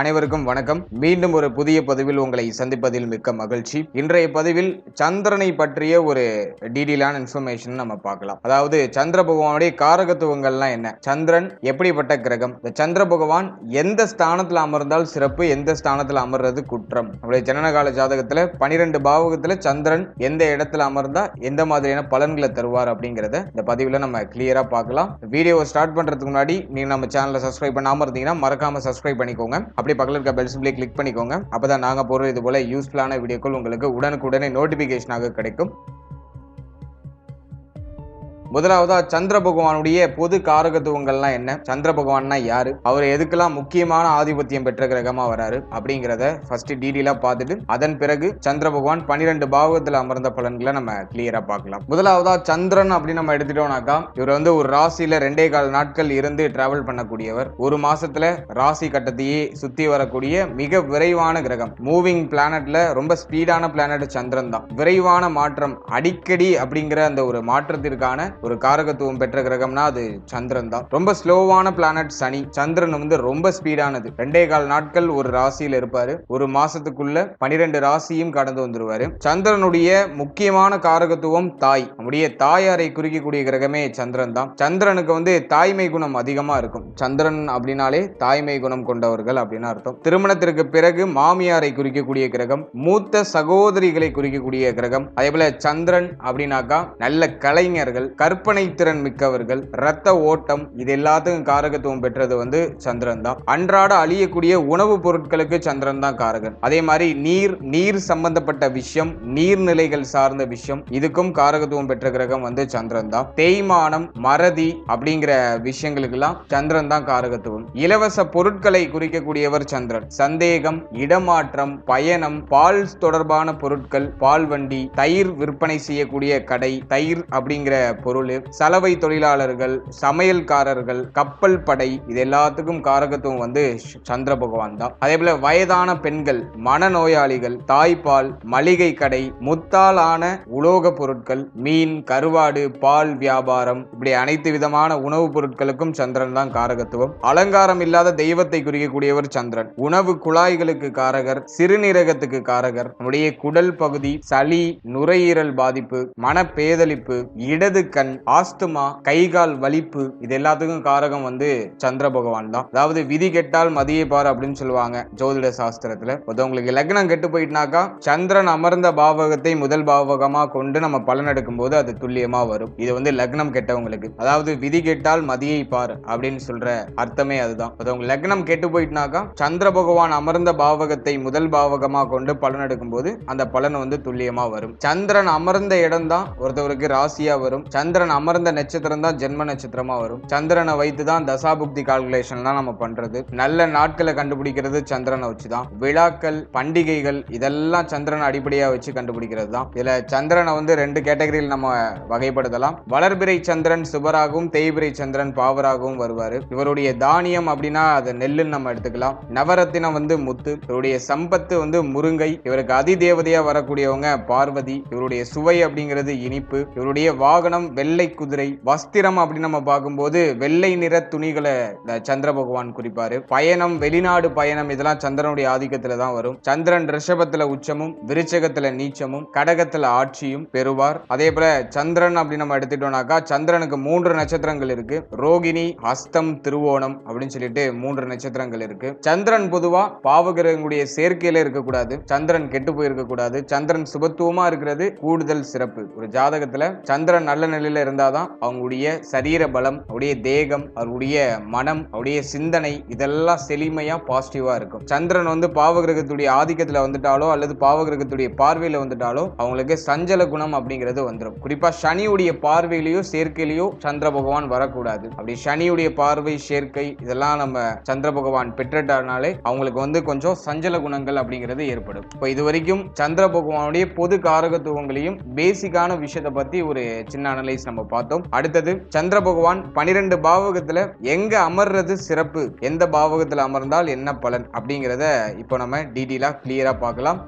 அனைவருக்கும் வணக்கம். மீண்டும் ஒரு புதிய பதிவில் உங்களை சந்திப்பதில் மிக்க மகிழ்ச்சி. இன்றைய பதிவில் சந்திரனை பற்றிய ஒரு டீடெயிலான இன்ஃபர்மேஷன் நம்ம பார்க்கலாம். அதாவது சந்திர பகவானுடைய காரகத்துவங்கள்லாம் என்ன? சந்திரன் எப்படிப்பட்ட கிரகம்? இந்த சந்திர பகவான் எந்த ஸ்தானத்தில் அமர்ந்தால் சிறப்பு? எந்த ஸ்தானத்தில் அமர்றது குற்றம்? நம்முடைய ஜனனகால ஜாதகத்தில் பனிரெண்டு பாவகத்தில் சந்திரன் எந்த இடத்துல அமர்ந்தா எந்த மாதிரியான பலன்களை தருவார் அப்படிங்கிறத இந்த பதிவில் நம்ம கிளியராக பார்க்கலாம். வீடியோவை ஸ்டார்ட் பண்ணுறதுக்கு முன்னாடி நீங்கள் நம்ம சேனலை சப்ஸ்கிரைப் பண்ணாமல் இருந்தீங்கன்னா மறக்காமல் சப்ஸ்கிரைப் பண்ணிக்கோங்க. அப்படி பக்கத்தில் இருக்க பெல் சிம்பிளே கிளிக் பண்ணிக்கோங்க. அப்பதான் நாங்க போற இது போல யூஸ்ஃபுல்லான வீடியோக்கள் உங்களுக்கு உடனுக்குடனே நோட்டிஃபிகேஷனாக கிடைக்கும். முதலாவதா சந்திர பகவானுடைய பொது காரகத்துவங்கள்லாம் என்ன? சந்திர பகவான்னா யாரு? அவர் எதுக்கெல்லாம் முக்கியமான ஆதிபத்தியம் பெற்ற கிரகமா வராரு? அப்படிங்கிறத ஃபர்ஸ்ட் டீடெயிலா பார்த்துட்டு அதன் பிறகு சந்திர பகவான் பன்னிரெண்டு பாவகத்துல அமர்ந்த பலன்களை நம்ம கிளியரா பார்க்கலாம். முதலாவதா சந்திரன் அப்படின்னு நம்ம எடுத்துட்டோம்னாக்கா இவர் வந்து ஒரு ராசியில ரெண்டே கால் நாட்கள் இருந்து டிராவல் பண்ணக்கூடியவர். ஒரு மாசத்துல ராசி கட்டத்தையே சுத்தி வரக்கூடிய மிக விரைவான கிரகம். மூவிங் பிளானட்ல ரொம்ப ஸ்பீடான பிளானட் சந்திரன் தான். விரைவான மாற்றம் அடிக்கடி அப்படிங்கிற அந்த ஒரு மாற்றத்திற்கான ஒரு காரகத்துவம் பெற்ற கிரகம்னா அது சந்திரன் தான் ரொம்ப ஸ்லோவான பிளானட் சனி. சந்திரன் வந்து ரொம்ப ஸ்பீடானது. ரெண்டே கால் நாட்கள் ஒரு ராசியில் இருப்பாரு. ஒரு மாசத்துக்குள்ள பனிரெண்டு ராசியும் கடந்து வந்துருவாரு. சந்திரனுடைய முக்கியமான காரகத்துவம் தாய். நம்முடைய தாயாரை குறிக்கக்கூடிய கிரகமே சந்திரன் தான் சந்திரனுக்கு வந்து தாய்மை குணம் அதிகமா இருக்கும். சந்திரன் அப்படின்னாலே தாய்மை குணம் கொண்டவர்கள் அப்படின்னு அர்த்தம். திருமணத்திற்கு பிறகு மாமியாரை குறிக்கக்கூடிய கிரகம் மூத்த சகோதரிகளை குறிக்கக்கூடிய கிரகம். அதே போல சந்திரன் அப்படின்னாக்கா நல்ல கலைஞர்கள் கற்பனை திறன் மிக்கவர்கள் இரத்த ஓட்டம் இது எல்லாத்துக்கும் காரகத்துவம் பெற்றது வந்து சந்திரன் தான் அன்றாட அழியக்கூடிய உணவுப் பொருட்களுக்கு சந்திரன் தான் காரகன். அதே மாதிரி நீர் நீர் சம்பந்தப்பட்ட விஷயம் நீர்நிலைகள் சார்ந்த விஷயம் இதுக்கும் காரகத்துவம் பெற்ற கிரகம் வந்து சந்திரன் தான் தேய்மானம் மறதி அப்படிங்கிற விஷயங்களுக்கெல்லாம் சந்திரன் தான் காரகத்துவம். இலவச பொருட்களை குறிக்கக்கூடியவர் சந்திரன். சந்தேகம் இடமாற்றம் பயணம் பால் தொடர்பான பொருட்கள் பால் வண்டி தயிர் விற்பனை செய்யக்கூடிய கடை தயிர் அப்படிங்கிற பொருள் சலவை தொழிலாளர்கள் சமையல்காரர்கள் கப்பல் படை இது எல்லாத்துக்கும் காரகத்துவம் வந்து சந்திர பகவான் தான். அதே போல வயதான பெண்கள் மனநோயாளிகள் தாய்ப்பால் மளிகை கடை முத்தாலான உலோக பொருட்கள் மீன் கருவாடு பால் வியாபாரம் இப்படி அனைத்து விதமான உணவுப் பொருட்களுக்கும் சந்திரன் தான் காரகத்துவம். அலங்காரம் இல்லாத தெய்வத்தை குறிக்கக்கூடியவர் சந்திரன். உணவு குழாய்களுக்கு காரகர் சிறுநீரகத்துக்கு காரகர். நம்முடைய குடல் பகுதி சளி நுரையீரல் பாதிப்பு மனப்பேதலிப்பு இடது கண் ஆஸ்துமா கைகால் வலிப்பு இது எல்லாத்துக்கும் காரகம் வந்து சந்திர பகவான் தான். அதாவது விதி கெட்டால் மதியை பார் அப்படின்னு சொல்லுவாங்க ஜோதிட சாஸ்திரத்துல. உங்களுக்கு லக்னம் கெட்டு போயிட்டுனாக்கா சந்திரன் அமர்ந்த பாவகத்தை முதல் பாவகமா கொண்டு நம்ம பலன் எடுக்கும் போது அது துல்லியமா வரும். இது வந்து லக்னம் கெட்டவங்களுக்கு. அதாவது விதி கெட்டால் மதியை பார் அப்படின்னு சொல்ற அர்த்தமே அதுதான். ஒருத்தவங்க லக்னம் கெட்டு போயிட்டுனாக்கா சந்திர பகவான் அமர்ந்த பாவகத்தை முதல் பாவகமா கொண்டு பலன் எடுக்கும் போது அந்த பலன் வந்து துல்லியமா வரும். சந்திரன் அமர்ந்த இடம் தான் ஒருத்தவருக்கு ராசியா வரும். சந்திர சந்திரன் அமர்ந்த நட்சத்திரம் தான் ஜென்ம நட்சத்திரமா வரும். சந்திரனை வைத்து தான் தசாபுக்தி கால்குலேஷன்லாம் நம்ம பண்றது. நல்ல நாட்களை கண்டுபிடிக்கிறது சந்திரனை வச்சு தான் விழாக்கள் பண்டிகைகள் இதெல்லாம் சந்திரனை அடிப்படையா வச்சு கண்டுபிடிக்கிறது தான் இதுல சந்திரனை வந்து ரெண்டு கேட்டகரியில் நம்ம வகைப்படுத்தலாம். வளர்பிறை சந்திரன் சுபராகவும் தேய்பிறை சந்திரன் பாவராகவும் வருவாரு. இவருடைய தானியம் அப்படின்னா அது நெல்லுன்னு நம்ம எடுத்துக்கலாம். நவரத்தினம் வந்து முத்து இவருடைய சம்பத்து வந்து முருங்கை இவருக்கு அதி தேவதையா வரக்கூடியவங்க பார்வதி இவருடைய சுவை அப்படிங்கிறது இனிப்பு இவருடைய வாகனம் வெள்ளை குதிரை வஸ்திரம் அப்படின்னு நம்ம பார்க்கும்போது வெள்ளை நிற துணிகளை இந்த சந்திர பகவான் குறிப்பாரு. பயணம் வெளிநாடு பயணம் இதெல்லாம் சந்திரனுடைய ஆதிக்கத்துல தான் வரும். சந்திரன் ரிஷபத்துல உச்சமும் விருச்சகத்துல நீச்சமும் கடகத்துல ஆட்சியும் பெறுவார். அதே போல சந்திரன் அப்படின்னு நம்ம எடுத்துட்டோம்னாக்கா சந்திரனுக்கு மூன்று நட்சத்திரங்கள் இருக்கு. ரோகிணி ஹஸ்தம் திருவோணம் அப்படின்னு சொல்லிட்டு மூன்று நட்சத்திரங்கள் இருக்கு. சந்திரன் பொதுவா பாவகிரகங்களுடைய சேர்க்கையில இருக்கக்கூடாது. சந்திரன் கெட்டு போயிருக்க கூடாது சந்திரன் சுபத்துவமா இருக்கிறது கூடுதல் சிறப்பு. ஒரு ஜாதகத்துல சந்திரன் நல்ல நிலையில இருந்தாதான் அவங்களுடைய சரீர பலம் அவருடைய தேகம் அவருடைய மனம் அவருடைய சிந்தனை இதெல்லாம் செழுமையாக பாசிட்டிவாக இருக்கும். சந்திரன் வந்து பாவகிரகத்துடைய ஆதிக்கத்தில் வந்துட்டாலோ அல்லது பாவகிரகத்துடைய பார்வையில் வந்துட்டாலோ அவங்களுக்கு சஞ்சல குணம் அப்படிங்கிறது வந்துடும் குறிப்பா சனியுடைய பார்வையிலையோ சேர்க்கையிலையோ சந்திர பகவான் வரக்கூடாது. அப்படி சனியுடைய பார்வை சேர்க்கை இதெல்லாம் நம்ம சந்திர பகவான் பெற்றுட்டானாலே அவங்களுக்கு வந்து கொஞ்சம் சஞ்சல குணங்கள் அப்படிங்கிறது ஏற்படும். இப்போ இது வரைக்கும் சந்திர பகவானுடைய பொது காரகத்துவங்களையும் பேசிக்கான விஷயத்தை பத்தி ஒரு சின்ன அனலைஸ் நம்ம பார்த்தோம். அடுத்தது சந்திர பகவான் பனிரெண்டு பாவகத்துல எங்க அமர்றது சிறப்பு? எந்த பாவகத்துல அமர்ந்தால் என்ன பலன்? அப்படிங்கிறத இப்போ நம்ம டீட்டெயிலா கிளியரா பார்க்கலாம்.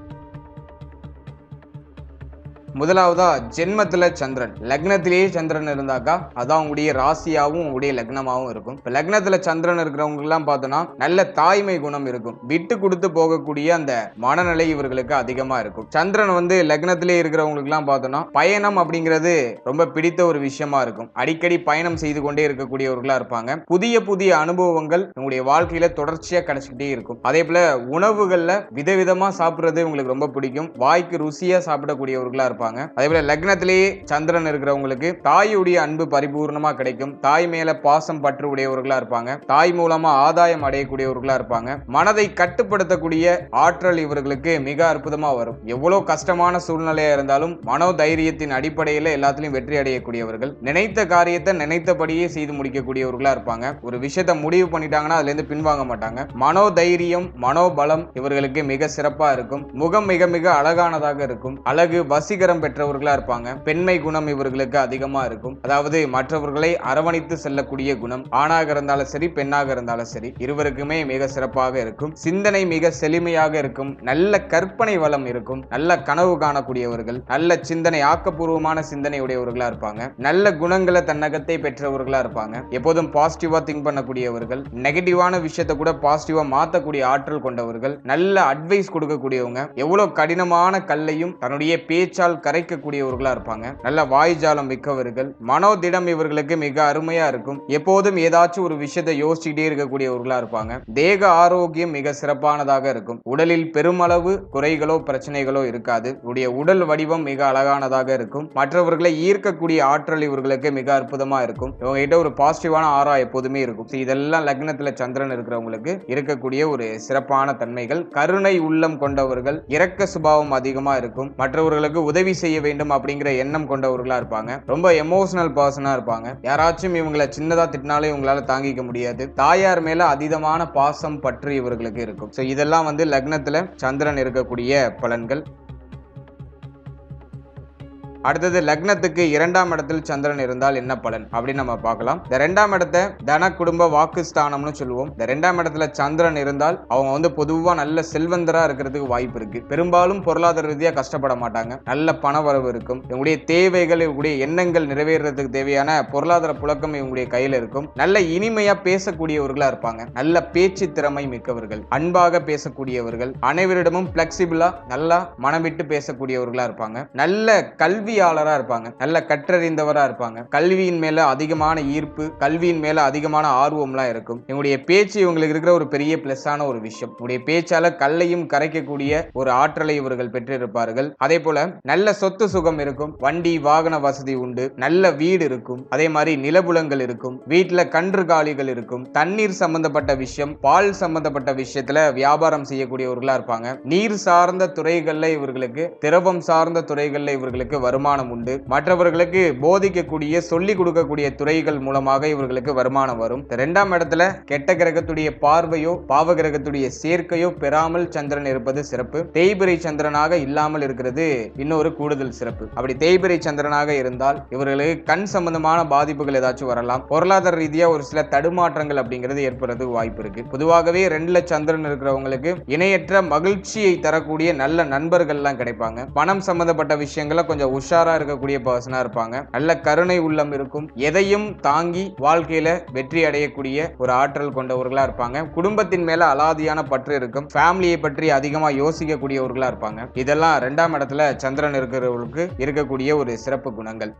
முதலாவதா ஜென்மத்துல சந்திரன். லக்னத்திலேயே சந்திரன் இருந்தாக்கா அதான் உங்களுடைய ராசியாவும் உங்களுடைய லக்னமாவும் இருக்கும். இப்போ லக்னத்துல சந்திரன் இருக்கிறவங்க எல்லாம் நல்ல தாய்மை குணம் இருக்கும். விட்டு கொடுத்து போகக்கூடிய அந்த மனநிலை இவர்களுக்கு அதிகமா இருக்கும். சந்திரன் வந்து லக்னத்திலே இருக்கிறவங்களுக்கு எல்லாம் பார்த்தோம்னா பயணம் அப்படிங்கிறது ரொம்ப பிடித்த ஒரு விஷயமா இருக்கும். அடிக்கடி பயணம் செய்து கொண்டே இருக்கக்கூடியவர்களா இருப்பாங்க. புதிய புதிய அனுபவங்கள் உங்களுடைய வாழ்க்கையில தொடர்ச்சியா கிடைச்சிக்கிட்டே இருக்கும். அதே போல உணவுகள்ல விதவிதமா சாப்பிடுறது உங்களுக்கு ரொம்ப பிடிக்கும். வாய்க்கு ருசியா சாப்பிடக்கூடியவர்களா இருப்பாங்க. அதே போல லக்னத்திலேயே சந்திரன் இருக்கிறவங்களுக்கு தாயுடைய அன்பு பரிபூர்ணமா கிடைக்கும். தாய் மேல பாசம் பற்று உடையவர்களா இருப்பாங்க. தாய் மூலமா ஆதாயம் அடையக்கூடியவர்களா இருப்பாங்க. மனதை கட்டுப்படுத்தக்கூடிய ஆற்றல் இவர்களுக்கு மிக அற்புதமா வரும். எவ்வளவு கஷ்டமான சூழ்நிலையா இருந்தாலும் மனோ தைரியத்தின் அடிப்படையில எல்லாத்திலையும் வெற்றி அடையக்கூடியவர்கள். நினைத்த காரியத்தை நினைத்தபடியே செய்து முடிக்கக்கூடியவர்களா இருப்பாங்க. ஒரு விஷயத்தை முடிவு பண்ணிட்டாங்கன்னா அதுல இருந்து பின்வாங்க மாட்டாங்க. மனோ தைரியம் மனோபலம் இவர்களுக்கு மிக சிறப்பா இருக்கும். முகம் மிக மிக அழகானதாக இருக்கும். அழகு வசீகரம் பெற்றவர்களா இருப்பாங்க. பெண்மை குணம் இவர்களுக்கு அதிகமாக இருக்கும். அதாவது மற்றவர்களை அரவணைத்து செல்லக்கூடிய குணம் ஆணாக இருந்தாலும் சரி பெண்ணாக இருந்தாலும் சரி இருவருக்குமே மிக சிறப்பாக இருக்கும். சிந்தனை மிக செழுமையாக இருக்கும். நல்ல கற்பனை வளம் இருக்கும். நல்ல கனவு காணக்கூடியவர்கள் நல்ல சிந்தனை ஆக்கப்பூர்வமான சிந்தனை உடையவர்களா இருப்பாங்க. நல்ல குணங்களை தன்னகத்தை பெற்றவர்களா இருப்பாங்க. எப்போதும் பாசிட்டிவா திங்க் பண்ணக்கூடியவர்கள் நெகட்டிவான விஷயத்தை கூட பாசிட்டிவா மாத்தக்கூடிய ஆற்றல் கொண்டவர்கள் நல்ல அட்வைஸ் கொடுக்கக்கூடியவங்க. எவ்வளவு கடினமான கல்லையும் தன்னுடைய பேச்சால் கரைக்கக்கூடியவர்களா இருப்பாங்க. நல்ல வாய்ஜாலம் மிக்கவர்கள். மனோதிடம் இவர்களுக்கு மிக அருமையா இருக்கும். எப்போதும் ஏதாச்சும் ஒரு விஷயத்தை யோசிச்சுக்கிட்டே இருக்கக்கூடியவர்களா இருப்பாங்க. தேக ஆரோக்கியம் மிக சிறப்பானதாக இருக்கும். உடலில் பெருமளவு குறைகளோ பிரச்சனைகளோ இருக்காது. உடைய உடல் வடிவம் மிக அழகானதாக இருக்கும். மற்றவர்களை ஈர்க்கக்கூடிய ஆற்றல் இவர்களுக்கு மிக அற்புதமா இருக்கும். இவங்க கிட்ட ஒரு பாசிட்டிவான ஆரா எப்போதுமே இருக்கும். இதெல்லாம் லக்னத்துல சந்திரன் இருக்கிறவங்களுக்கு இருக்கக்கூடிய ஒரு சிறப்பான தன்மைகள். கருணை உள்ளம் கொண்டவர்கள். இரக்க சுபாவம் அதிகமா இருக்கும். மற்றவர்களுக்கு உதவி செய்ய வேண்டும் அப்படிங்கிற எண்ணம் கொண்டவர்களா இருப்பாங்க. ரொம்ப எமோஷனல் பர்சனா இருப்பாங்க. யாராச்சும் இவங்களை சின்னதா திட்டினாலும் இவங்களால தாங்கிக்க முடியாது. தாயார் மேல அதீதமான பாசம் பற்று இவர்களுக்கு இருக்கும். ஸோ இதெல்லாம் வந்து லக்னத்துல சந்திரன் இருக்கக்கூடிய பலன்கள். அடுத்தது லக்னத்துக்கு இரண்டாம் இடத்தில் சந்திரன் இருந்தால் என்ன பலன்? அப்படின்னு நம்ம பார்க்கலாம். இந்த ரெண்டாம் இடத்தை தன குடும்ப வாக்கு ஸ்தானம்னு சொல்லுவோம். இந்த ரெண்டாம் இடத்துல சந்திரன் இருந்தால் அவங்க வந்து பொதுவாக நல்ல செல்வந்தரா இருக்கிறதுக்கு வாய்ப்பு இருக்கு. பெரும்பாலும் பொருளாதார ரீதியாக கஷ்டப்பட மாட்டாங்க. நல்ல பண வரவு இருக்கும். இவங்களுடைய தேவைகள் இவங்களுடைய எண்ணங்கள் நிறைவேறதுக்கு தேவையான பொருளாதார புழக்கம் இவங்களுடைய கையில் இருக்கும். நல்ல இனிமையா பேசக்கூடியவர்களா இருப்பாங்க. நல்ல பேச்சு திறமை மிக்கவர்கள். அன்பாக பேசக்கூடியவர்கள். அனைவரிடமும் பிளெக்சிபிளா நல்லா மனம் விட்டு பேசக்கூடியவர்களா இருப்பாங்க. நல்ல கல்வி கல்வியாளராக இருப்பாங்க. நல்ல கற்றறிந்தவராக இருப்பாங்க. கல்வியின் மேல அதிகமான ஈர்ப்பு கல்வியின் மேல அதிகமான ஆர்வம்லாம் இருக்கும். இவங்களுடைய பேச்சு இவங்களுக்கு இருக்கிற ஒரு பெரிய பிளஸ்ஸான ஒரு விஷயம். இவங்களுடைய பேச்சால கல்லையும் கரைக்கக்கூடிய ஒரு ஆற்றலை இவர்கள் பெற்றிருப்பார்கள். அதே போல நல்ல சொத்து சுகம் இருக்கும். வண்டி வாகன வசதி உண்டு. நல்ல வீடு இருக்கும். அதே மாதிரி நிலபுலங்கள் இருக்கும். வீட்டுல கன்றுகாலிகள் இருக்கும். தண்ணீர் சம்பந்தப்பட்ட விஷயம் பால் சம்பந்தப்பட்ட விஷயத்துல வியாபாரம் செய்யக்கூடியவர்களா இருப்பாங்க. நீர் சார்ந்த துறைகள்ல இவர்களுக்கு திரவம் சார்ந்த துறைகள்ல இவர்களுக்கு வருமானம் வருமானம் உண்டு. மற்றவர்களுக்கு போதிக்கக்கூடிய சொல்லிக் கொடுக்கக்கூடிய துறைகள் மூலமாக இவர்களுக்கு வருமானம் வரும். இரண்டாம் இடத்துல கெட்ட கிரகத்துடைய பார்வையோ பாவ கிரகத்துடைய சேர்க்கையோ பெறாமல் சந்திரன் இருப்பது சிறப்பு. தேய்பிரை சந்திரனாக இல்லாமல் இருக்கிறது இன்னொரு கூடுதல் சிறப்பு. அப்படி தேய்பிரை சந்திரனாக இருந்தால் இவர்களுக்கு கண் சம்பந்தமான பாதிப்புகள் ஏதாச்சும் வரலாம். பொருளாதார ரீதியா ஒரு சில தடுமாற்றங்கள் அப்படிங்கிறது ஏற்படுறதுக்கு வாய்ப்பு இருக்கு. பொதுவாகவே ரெண்டுல சந்திரன் இருக்கிறவங்களுக்கு இணையற்ற மகிழ்ச்சியை தரக்கூடிய நல்ல நண்பர்கள்லாம் கிடைப்பாங்க. பணம் சம்பந்தப்பட்ட விஷயங்களை கொஞ்சம் உஷாரா இருக்கக்கூடிய பர்சனா இருப்பாங்க. நல்ல கருணை உள்ளம் இருக்கும். எதையும் தாங்கி வாழ்க்கையில வெற்றி அடையக்கூடிய ஒரு ஆற்றல் கொண்டவர்களா இருப்பாங்க. குடும்பத்தின் மேல அலாதியான பற்று இருக்கும். ஃபேமிலியை பற்றி அதிகமா யோசிக்கக்கூடியவர்களா இருப்பாங்க. இதெல்லாம் ரெண்டாம் இடத்துல சந்திரன் இருக்கிறவர்களுக்கு இருக்கக்கூடிய ஒரு சிறப்பு குணங்கள்.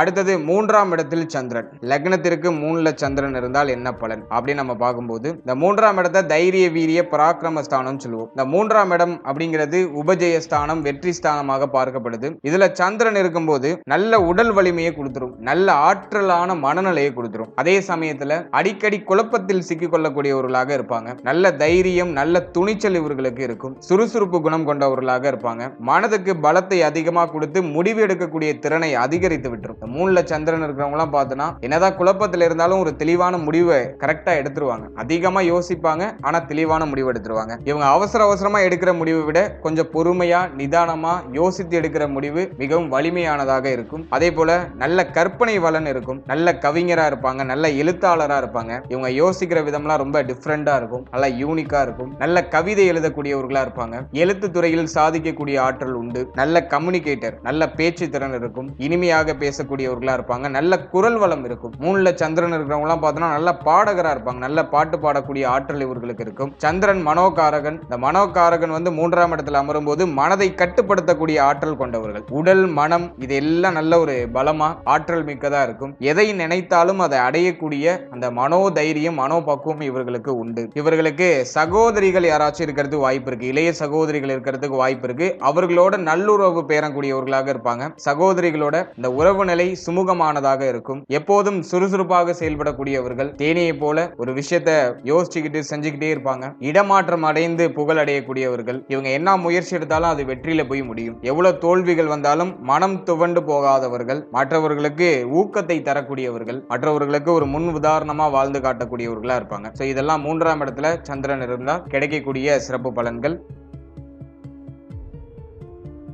அடுத்தது மூன்றாம் இடத்தில் சந்திரன். லக்னத்திற்கு மூணுல சந்திரன் இருந்தால் என்ன பலன்? அப்படின்னு நம்ம பார்க்கும்போது இந்த மூன்றாம் இடத்தை தைரிய வீரிய பராக்கிரம ஸ்தானம் சொல்லுவோம். இந்த மூன்றாம் இடம் அப்படிங்கிறது உபஜய ஸ்தானம் வெற்றி ஸ்தானமாக பார்க்கப்படுது. இதுல சந்திரன் இருக்கும்போது நல்ல உடல் வலிமையை கொடுத்துரும். நல்ல ஆற்றலான மனநிலையை கொடுத்துரும். அதே சமயத்துல அடிக்கடி குழப்பத்தில் சிக்கிக்கொள்ளக்கூடியவர்களாக இருப்பாங்க. நல்ல தைரியம் நல்ல துணிச்சல் இவர்களுக்கு இருக்கும். சுறுசுறுப்பு குணம் கொண்டவர்களாக இருப்பாங்க. மனதுக்கு பலத்தை அதிகமாக கொடுத்து முடிவு எடுக்கக்கூடிய திறனை அதிகரித்து விட்டுரும். மூணுல சந்திரன் இருக்கிறவங்களாம் பார்த்தோன்னா என்னதான் குழப்பத்தில் இருந்தாலும் ஒரு தெளிவான முடிவை கரெக்டா எடுத்துருவாங்க. அதிகமா யோசிப்பாங்க ஆனா தெளிவான முடிவு எடுத்துருவாங்க. இவங்க அவசர அவசரமா எடுக்கிற முடிவை விட கொஞ்சம் பொறுமையா நிதானமா யோசித்து எடுக்கிற முடிவு மிகவும் வலிமையானதாக இருக்கும். அதே போல நல்ல கற்பனை வளன் இருக்கும். நல்ல கவிஞரா இருப்பாங்க நல்ல எழுத்தாளரா இருப்பாங்க. இவங்க யோசிக்கிற விதம்லாம் ரொம்ப டிஃப்ரெண்டா இருக்கும். நல்ல யூனிக்கா இருக்கும். நல்ல கவிதை எழுதக்கூடியவர்களா இருப்பாங்க. எழுத்து துறையில் சாதிக்கக்கூடிய ஆற்றல் உண்டு. நல்ல கம்யூனிகேட்டர் நல்ல பேச்சு திறன் இருக்கும். இனிமையாக பேசக்கூடிய பேசக்கூடியவர்களா இருப்பாங்க. நல்ல குரல் வளம் இருக்கும். மூணுல சந்திரன் இருக்கிறவங்களாம் பார்த்தோன்னா நல்ல பாடகராக இருப்பாங்க. நல்ல பாட்டு பாடக்கூடிய ஆற்றல் இவர்களுக்கு இருக்கும். சந்திரன் மனோகாரகன். இந்த மனோகாரகன் வந்து மூன்றாம் இடத்துல அமரும் போது மனதை கட்டுப்படுத்தக்கூடிய ஆற்றல் கொண்டவர்கள். உடல் மனம் இது எல்லாம் நல்ல ஒரு பலமா ஆற்றல் மிக்கதா இருக்கும். எதை நினைத்தாலும் அதை அடையக்கூடிய அந்த மனோதைரியம் மனோபக்குவம் இவர்களுக்கு உண்டு. இவர்களுக்கு சகோதரிகள் யாராச்சும் இருக்கிறதுக்கு வாய்ப்பு இருக்கு. இளைய சகோதரிகள் இருக்கிறதுக்கு வாய்ப்பு இருக்கு. அவர்களோட நல்லுறவு பேரக்கூடியவர்களாக இருப்பாங்க. சகோதரிகளோட இந்த உறவு நிலை சுமூகமானதாக இருக்கும். எப்போதும் சுறுசுறுப்பாக செயல்படக்கூடியவர்கள் தேனியை போல ஒரு விஷயத்த யோசிச்சுக்கிட்டு செஞ்சுக்கிட்டே இருப்பாங்க. இடமாற்றம் அடைந்து புகழ் அடையக்கூடியவர்கள் இவங்க என்ன முயற்சி எடுத்தாலும் அது வெற்றியில போய் முடியும். எவ்வளவு தோல்விகள் வந்தாலும் மனம் துவண்டு போகாதவர்கள் மற்றவர்களுக்கு ஊக்கத்தை தரக்கூடியவர்கள் மற்றவர்களுக்கு ஒரு முன் உதாரணமா வாழ்ந்து காட்டக்கூடியவர்களா இருப்பாங்க. சோ இதெல்லாம் மூன்றாம் இடத்துல சந்திரன் இருந்தால் கிடைக்கக்கூடிய சிறப்பு பலன்கள்.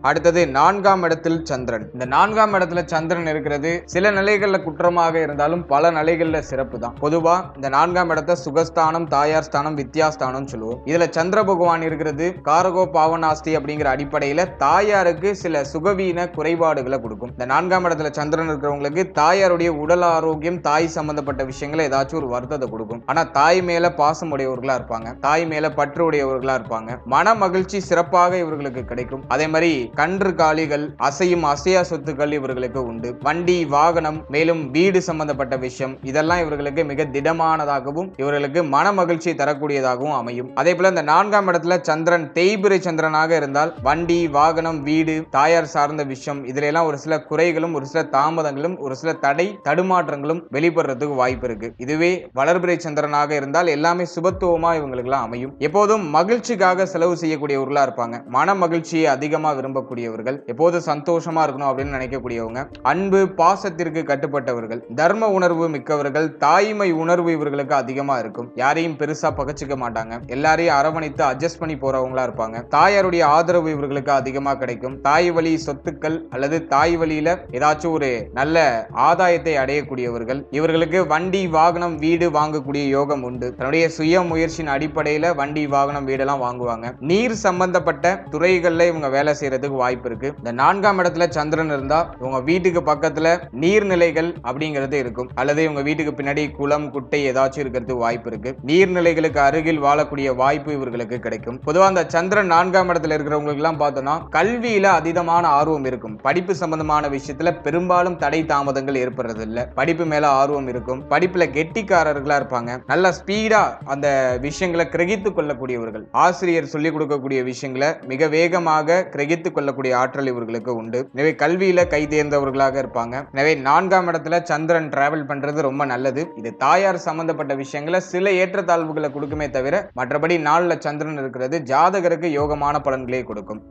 அடுத்தது நான்காம் இடத்தில் சந்திரன். இந்த நான்காம் இடத்துல சந்திரன் இருக்கிறது சில நிலைகள்ல குற்றமாக இருந்தாலும் பல நிலைகள்ல சிறப்பு தான் பொதுவா இந்த நான்காம் இடத்த சுகஸ்தானம் தாயார் ஸ்தானம் வித்யாஸ்தானம் சொல்லுவோம். இதுல சந்திர பகவான் இருக்கிறது காரகோ பாவனாஸ்தி அப்படிங்கிற அடிப்படையில தாயாருக்கு சில சுகவீன குறைபாடுகளை கொடுக்கும். இந்த நான்காம் இடத்துல சந்திரன் இருக்கிறவங்களுக்கு தாயாருடைய உடல் ஆரோக்கியம் தாய் சம்பந்தப்பட்ட விஷயங்களை ஏதாச்சும் ஒரு வருத்தத்தை கொடுக்கும். ஆனா தாய் மேல பாசம் உடையவர்களா இருப்பாங்க. தாய் மேல பற்று உடையவர்களா இருப்பாங்க. மன மகிழ்ச்சி சிறப்பாக இவர்களுக்கு கிடைக்கும். அதே மாதிரி கன்று காலிகள் அசையும் அசையா சொத்துக்கள் இவர்களுக்கு உண்டு. வண்டி வாகனம் மேலும் வீடு சம்பந்தப்பட்ட விஷயம். இதெல்லாம் இவர்களுக்கு மிக திடமானதாகவும் இவர்களுக்கு மன மகிழ்ச்சி தரக்கூடியதாகவும் அமையும். அதே போல இந்த நான்காம் இடத்துல சந்திரன் தேய்பிரை சந்திரனாக இருந்தால் வண்டி வாகனம் வீடு தாயார் சார்ந்த விஷயம் இதுல எல்லாம் ஒரு சில குறைகளும் ஒரு சில தாமதங்களும் ஒரு சில தடை தடுமாற்றங்களும் வெளிப்படுறதுக்கு வாய்ப்பு இருக்கு. இதுவே வளர்பிறை சந்திரனாக இருந்தால் எல்லாமே சுபத்துவமா இவங்களுக்கு எல்லாம் அமையும். எப்போதும் மகிழ்ச்சிக்காக செலவு செய்யக்கூடியவர்களா இருப்பாங்க. மன மகிழ்ச்சியை அதிகமா விரும்பக்கூடியவர்கள் எப்போது சந்தோஷமா இருக்கணும் அப்படின்னு நினைக்கக்கூடியவங்க அன்பு பாசத்திற்கு கட்டுப்பட்டவர்கள் தர்ம உணர்வு மிக்கவர்கள் தாய்மை உணர்வு இவர்களுக்கு அதிகமா இருக்கும். யாரையும் பெருசா பகச்சிக்க மாட்டாங்க. எல்லாரையும் அரவணைத்து அட்ஜஸ்ட் பண்ணி போறவங்களா இருப்பாங்க. தாயாருடைய ஆதரவு இவர்களுக்கு அதிகமா கிடைக்கும். தாய் வழி சொத்துக்கள் அல்லது தாய் வழியில ஏதாச்சும் ஒரு நல்ல ஆதாயத்தை அடையக்கூடியவர்கள் இவர்களுக்கு வண்டி வாகனம் வீடு வாங்கக்கூடிய யோகம் உண்டு. தன்னுடைய சுய முயற்சியின் அடிப்படையில வண்டி வாகனம் வீடெல்லாம் வாங்குவாங்க. நீர் சம்பந்தப்பட்ட துறைகள்ல இவங்க வேலை செய்யறது செய்யறதுக்கு வாய்ப்பு இருக்கு. இந்த நான்காம் இடத்துல சந்திரன் இருந்தா உங்க வீட்டுக்கு பக்கத்துல நீர்நிலைகள் அப்படிங்கிறது இருக்கும். அல்லது உங்க வீட்டுக்கு பின்னாடி குளம் குட்டை ஏதாச்சும் இருக்கிறதுக்கு வாய்ப்பு இருக்கு. நீர்நிலைகளுக்கு அருகில் வாழக்கூடிய வாய்ப்பு இவர்களுக்கு கிடைக்கும். பொதுவா அந்த சந்திரன் நான்காம் இடத்துல இருக்கிறவங்களுக்கு எல்லாம் பார்த்தோம்னா கல்வியில அதீதமான ஆர்வம் இருக்கும். படிப்பு சம்பந்தமான விஷயத்துல பெரும்பாலும் தடை தாமதங்கள் ஏற்படுறது இல்ல படிப்பு மேல ஆர்வம் இருக்கும். படிப்புல கெட்டிக்காரர்களா இருப்பாங்க. நல்ல ஸ்பீடா அந்த விஷயங்களை கிரகித்து கொள்ளக்கூடியவர்கள். ஆசிரியர் சொல்லிக் கொடுக்கக்கூடிய விஷயங்களை மிக வேகமாக கிரகித்து கொள்ளக்கூடிய ஆற்றல் இவர்களுக்கு உண்டு. எனவே கல்வியில கை தேர்ந்தவர்களாக இருப்பாங்க. எனவே நான்காம் இடத்துல சந்திரன் டிராவல் பண்றது ரொம்ப நல்லது. இது தாயார் சம்பந்தப்பட்ட விஷயங்களை சில ஏற்றத்தாழ்வுகளை கொடுக்குமே தவிர மற்றபடி நாளில் சந்திரன் இருக்கிறது ஜாதகருக்கு யோகமான பலன்களை கொடுக்கும்.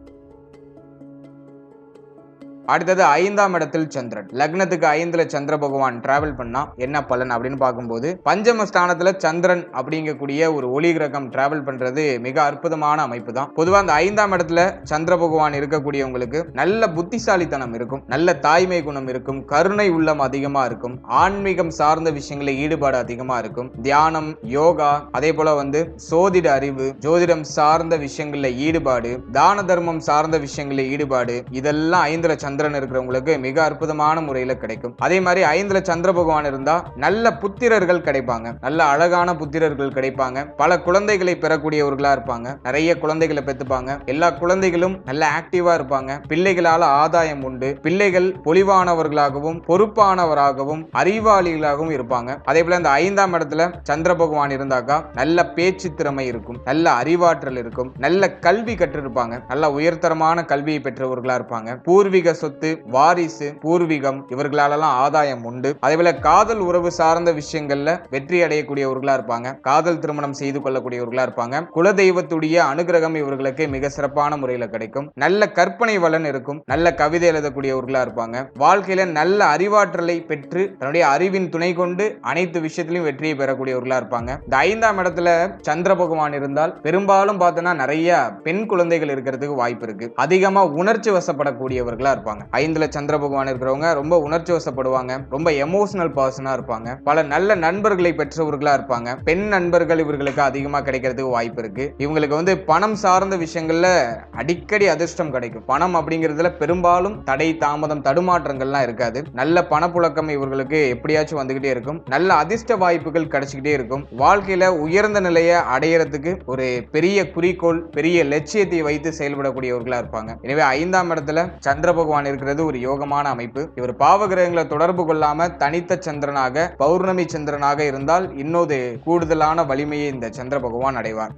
அடுத்தது ஐந்தாம் இடத்தில் சந்திரன். லக்னத்துக்கு ஐந்துல சந்திர பகவான் டிராவல் பண்ணா என்ன பலன் அப்படின்னு பார்க்கும்போது பஞ்சம ஸ்தானத்துல சந்திரன் அப்படிங்கக்கூடிய ஒரு ஒளி கிரகம் டிராவல் பண்றது மிக அற்புதமான அமைப்பு தான் பொதுவா அந்த ஐந்தாம் இடத்துல சந்திர பகவான் இருக்கக்கூடியவங்களுக்கு நல்ல புத்திசாலித்தனம் இருக்கும் நல்ல தாய்மை குணம் இருக்கும் கருணை உள்ளம் அதிகமா இருக்கும் ஆன்மீகம் சார்ந்த விஷயங்களில் ஈடுபாடு அதிகமா இருக்கும். தியானம் யோகா அதே போல வந்து சோதிட அறிவு ஜோதிடம் சார்ந்த விஷயங்கள்ல ஈடுபாடு தான தர்மம் சார்ந்த விஷயங்களில் ஈடுபாடு இதெல்லாம் ஐந்துல சந்திரன் இருக்கிறவங்களுக்கு மிக அற்புதமான முறையில் கிடைக்கும். அதே மாதிரி ஐந்துல சந்திர பகவான் இருந்தா நல்ல புத்திரர்கள் கிடைப்பாங்க. நல்ல அழகான புத்திரர்கள் கிடைப்பாங்க. பல குழந்தைகளை பெறக்கூடியவர்களா இருப்பாங்க. நிறைய குழந்தைகளை பெற்றுப்பாங்க எல்லா குழந்தைகளும் நல்ல ஆக்டிவா இருப்பாங்க. பிள்ளைகளால ஆதாயம் உண்டு. பிள்ளைகள் பொலிவானவர்களாகவும் பொறுப்பானவராகவும் அறிவாளிகளாகவும் இருப்பாங்க. அதே போல இந்த ஐந்தாம் இடத்துல சந்திர பகவான் இருந்தாக்கா நல்ல பேச்சு திறமை இருக்கும். நல்ல அறிவாற்றல் இருக்கும். நல்ல கல்வி கற்றிருப்பாங்க. நல்ல உயர்தரமான கல்வியை பெற்றவர்களா இருப்பாங்க. பூர்வீக சொத்து வாரிசு பூர்வீகம் இவர்களாலெல்லாம் ஆதாயம் உண்டு. அதேபோல காதல் உறவு சார்ந்த விஷயங்கள்ல வெற்றி அடையக்கூடியவர்களா இருப்பாங்க. காதல் திருமணம் செய்து கொள்ளக்கூடியவர்களா இருப்பாங்க. குலதெய்வத்துடைய அனுகிரகம் இவர்களுக்கு மிக சிறப்பான முறையில் கிடைக்கும். நல்ல கற்பனை வளன் இருக்கும். நல்ல கவிதை எழுதக்கூடியவர்களா இருப்பாங்க. வாழ்க்கையில நல்ல அறிவாற்றலை பெற்று தன்னுடைய அறிவின் துணை கொண்டு அனைத்து விஷயத்திலையும் வெற்றியை பெறக்கூடியவர்களா இருப்பாங்க. இந்த ஐந்தாம் இடத்துல சந்திர பகவான் இருந்தால் பெரும்பாலும் பார்த்தோன்னா நிறைய பெண் குழந்தைகள் இருக்கிறதுக்கு வாய்ப்பு இருக்கு. அதிகமா உணர்ச்சி வசப்படக்கூடியவர்களா இருப்பாங்க. ஐந்துல சந்திர பகவான் இருக்கிறவங்க ரொம்ப உணர்ச்சி வசப்படுவாங்க ரொம்ப எமோஷனல் பர்சனா இருப்பாங்க. பல நல்ல நண்பர்களை பெற்றவர்களா இருப்பாங்க. பெண் நண்பர்கள் இவர்களுக்கு அதிகமா கிடைக்கிறதுக்கு வாய்ப்பு இருக்கு. இவங்களுக்கு வந்து பணம் சார்ந்த விஷயங்கள்ல அடிக்கடி அதிர்ஷ்டம் கிடைக்கும். பணம் அப்படிங்கிறதுல பெரும்பாலும் தடை தாமதம் தடுமாற்றங்கள்லாம் இருக்காது. நல்ல பணப்புழக்கம் இவர்களுக்கு எப்படியாச்சும் வந்துகிட்டே இருக்கும். நல்ல அதிர்ஷ்ட வாய்ப்புகள் கிடைச்சிக்கிட்டே இருக்கும். வாழ்க்கையில உயர்ந்த நிலையை அடையறதுக்கு ஒரு பெரிய குறிக்கோள் பெரிய லட்சியத்தை வைத்து செயல்படக்கூடியவர்களா இருப்பாங்க. எனவே ஐந்தாம் இடத்துல சந்திர பகவான் இருக்கிறது ஒரு யோகமான அமைப்பு. இவர் பாவகிரகங்களை தொடர்பு கொள்ளாம தனித்த சந்திரனாக பௌர்ணமி சந்திரனாக இருந்தால் இன்னொரு கூடுதலான வலிமையை இந்த சந்திர பகவான் அடைவார்.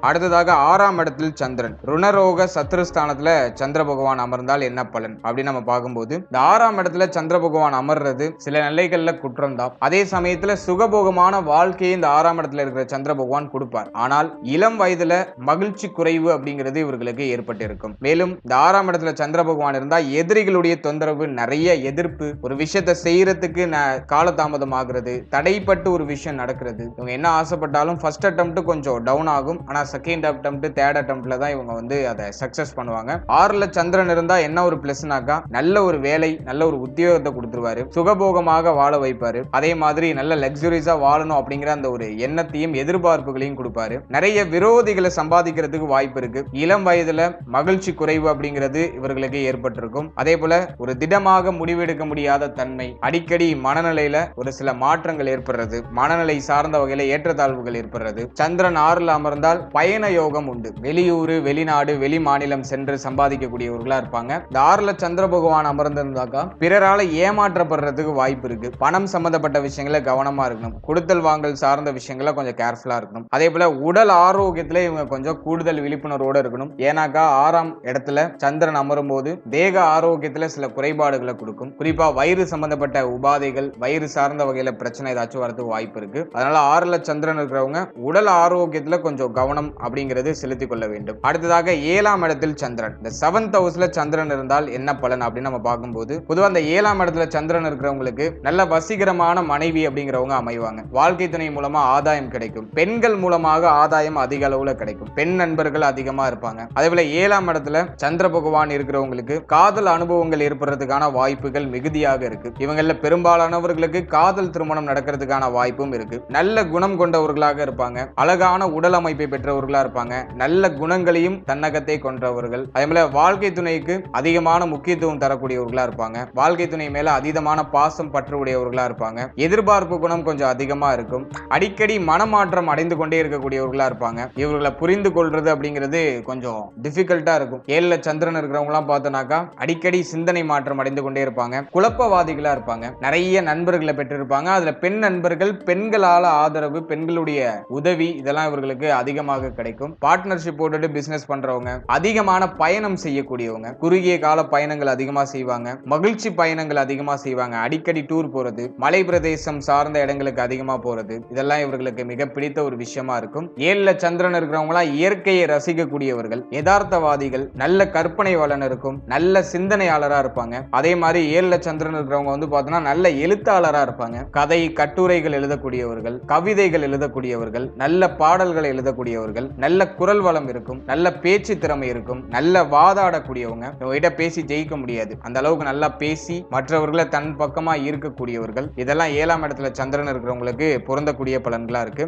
அடுத்ததாக ஆறாம் இடத்தில் சந்திரன். ருணரோக சத்ருஸ்தானத்துல சந்திர பகவான் அமர்ந்தால் என்ன பலன்? அப்படின்னு நம்ம பார்க்கும்போது இந்த ஆறாம் இடத்துல சந்திர பகவான் அமர்றது சில நிலைகள்ல குற்றம் தான் அதே சமயத்துல சுகபோகமான வாழ்க்கையை இந்த ஆறாம் இடத்துல இருக்கிற சந்திர பகவான் கொடுப்பார். ஆனால் இளம் வயதுல மகிழ்ச்சி குறைவு அப்படிங்கிறது இவர்களுக்கு ஏற்பட்டிருக்கும். மேலும் இந்த ஆறாம் இடத்துல சந்திர பகவான் இருந்தா எதிரிகளுடைய தொந்தரவு நிறைய எதிர்ப்பு ஒரு விஷயத்தை செய்யறதுக்கு ந- காலதாமதம் ஆகுறது தடைப்பட்டு ஒரு விஷயம் நடக்கிறது. இவங்க என்ன ஆசைப்பட்டாலும் ஃபர்ஸ்ட் அட்டம் கொஞ்சம் டவுன் ஆகும். ஆனா செகண்ட் அட்டம்ப்ட் தேர்ட் அட்டம்ப்ட்ல தான் இவங்க வந்து அதை சக்சஸ் பண்ணுவாங்க. ஆறுல சந்திரன் இருந்தா என்ன ஒரு பிளஸ்னாக்கா நல்ல ஒரு வேலை நல்ல ஒரு உத்தியோகத்தை கொடுத்துருவாரு. சுகபோகமாக வாழ வைப்பாரு. அதே மாதிரி நல்ல லக்ஸுரிஸா வாழணும் அப்படிங்கிற அந்த ஒரு எண்ணத்தையும் எதிர்பார்ப்புகளையும் கொடுப்பாரு. நிறைய விரோதிகளை சம்பாதிக்கிறதுக்கு வாய்ப்பு இருக்கு. இளம் வயதுல மகிழ்ச்சி குறைவு அப்படிங்கிறது இவர்களுக்கு ஏற்பட்டிருக்கும். அதே போல ஒரு திடமாக முடிவெடுக்க முடியாத தன்மை அடிக்கடி மனநிலையில ஒரு சில மாற்றங்கள் ஏற்படுறது. மனநிலை சார்ந்த வகையில ஏற்றத்தாழ்வுகள் ஏற்படுறது. சந்திரன் ஆறுல அமர்ந்தால் பயண யோகம் உண்டு. வெளியூர் வெளிநாடு வெளி மாநிலம் சென்று சம்பாதிக்கக்கூடியவர்களா இருப்பாங்க. இந்த ஆறுல சந்திர பகவான் அமர்ந்திருந்தாக்கா பிறரால ஏமாற்றப்படுறதுக்கு வாய்ப்பு இருக்கு. பணம் சம்பந்தப்பட்ட விஷயங்கள கவனமா இருக்கணும். கொடுத்தல் வாங்கல் சார்ந்த விஷயங்கள கொஞ்சம் கேர்ஃபுல்லா இருக்கணும். அதே போல உடல் ஆரோக்கியத்துல இவங்க கொஞ்சம் கூடுதல் விழிப்புணர்வோட இருக்கணும். ஏன்னாக்கா ஆறாம் இடத்துல சந்திரன் அமரும் போது தேக ஆரோக்கியத்துல சில குறைபாடுகளை கொடுக்கும். குறிப்பா வயிறு சம்பந்தப்பட்ட உபாதைகள் வயிறு சார்ந்த வகையில பிரச்சனை ஏதாச்சும் வரதுக்கு வாய்ப்பு இருக்கு. அதனால ஆறுல சந்திரன் இருக்கிறவங்க உடல் ஆரோக்கியத்துல கொஞ்சம் கவனம் அப்படிங்கிறது செலுத்திக் கொள்ள வேண்டும். அடுத்ததாக ஏழாம் இடத்தில் சந்திரன். இந்த செவன்த் ஹவுஸ்ல சந்திரன் இருந்தால் என்ன பலன் அப்படின்னு நம்ம பார்க்கும்போது பொதுவாக அந்த ஏழாம் இடத்துல சந்திரன் இருக்கிறவங்களுக்கு நல்ல வசீகரமான மனைவி அப்படிங்கிறவங்க அமைவாங்க. வாழ்க்கை துணை மூலமா ஆதாயம் கிடைக்கும். பெண்கள் மூலமாக ஆதாயம் அதிக அளவுல கிடைக்கும். பெண் நண்பர்கள் அதிகமா இருப்பாங்க. அதே போல ஏழாம் இடத்துல சந்திர பகவான் இருக்கிறவங்களுக்கு காதல் அனுபவங்கள் ஏற்படுறதுக்கான வாய்ப்புகள் மிகுதியாக இருக்கு. இவங்கள பெரும்பாலானவர்களுக்கு காதல் திருமணம் நடக்கிறதுக்கான வாய்ப்பும் இருக்கு. நல்ல குணம் கொண்டவர்களாக இருப்பாங்க. அழகான உடல் அமைப்பை பெற்ற கொண்டவர்களா இருப்பாங்க. நல்ல குணங்களையும் தன்னகத்தை கொண்டவர்கள் அதே போல வாழ்க்கை துணைக்கு அதிகமான முக்கியத்துவம் தரக்கூடியவர்களா இருப்பாங்க. வாழ்க்கை துணை மேல அதீதமான பாசம் பற்று உடையவர்களா இருப்பாங்க. எதிர்பார்ப்பு குணம் கொஞ்சம் அதிகமா இருக்கும். அடிக்கடி மனமாற்றம் அடைந்து கொண்டே இருக்கக்கூடியவர்களா இருப்பாங்க. இவர்களை புரிந்து கொள்றது அப்படிங்கிறது கொஞ்சம் டிஃபிகல்ட்டா இருக்கும். ஏழுல சந்திரன் இருக்கிறவங்க எல்லாம் பார்த்தோம்னாக்கா அடிக்கடி சிந்தனை மாற்றம் அடைந்து கொண்டே இருப்பாங்க. குழப்பவாதிகளா இருப்பாங்க. நிறைய நண்பர்களை பெற்றிருப்பாங்க. அதுல பெண் நண்பர்கள் பெண்களால ஆதரவு பெண்களுடைய உதவி இதெல்லாம் இவர்களுக்கு அதிகமாக கிடைக்கும். பார்ட்னர்ஷிப் போட்டுட்டு பிசினஸ் பண்றவங்க அதிகமான பயணம் செய்யக்கூடியவங்க குறுகிய கால பயணங்கள் அதிகமா செய்வாங்க மகிழ்ச்சி பயணங்கள் அதிகமா செய்வாங்க. அடிக்கடி டூர் போறது மலை பிரதேசம் சார்ந்த இடங்களுக்கு அதிகமா போறது இதெல்லாம் இவர்களுக்கு மிக பிடித்த ஒரு விஷயமா இருக்கும். ஏழுல சந்திரன் இருக்கிறவங்களா இயற்கையை ரசிக்கக்கூடியவர்கள் யதார்த்தவாதிகள் நல்ல கற்பனை வளன் இருக்கும் நல்ல சிந்தனையாளரா இருப்பாங்க. அதே மாதிரி ஏழுல சந்திரன் இருக்கிறவங்க வந்து பார்த்தோம்னா நல்ல எழுத்தாளரா இருப்பாங்க. கதை கட்டுரைகள் எழுதக்கூடியவர்கள் கவிதைகள் எழுதக்கூடியவர்கள் நல்ல பாடல்களை எழுதக்கூடியவர்கள் நல்ல குரல் வளம் இருக்கும் நல்ல பேச்சு திறமை இருக்கும் நல்ல வாதாடக்கூடியவங்க. இவங்ககிட்ட பேசி ஜெயிக்க முடியாது. அந்த அளவுக்கு நல்லா பேசி மற்றவர்களை தன் பக்கமா இருக்கக்கூடியவர்கள் இதெல்லாம் ஏழாம் இடத்துல சந்திரன் இருக்கிறவங்களுக்கு பொருந்தக்கூடிய பலன்களா இருக்கு.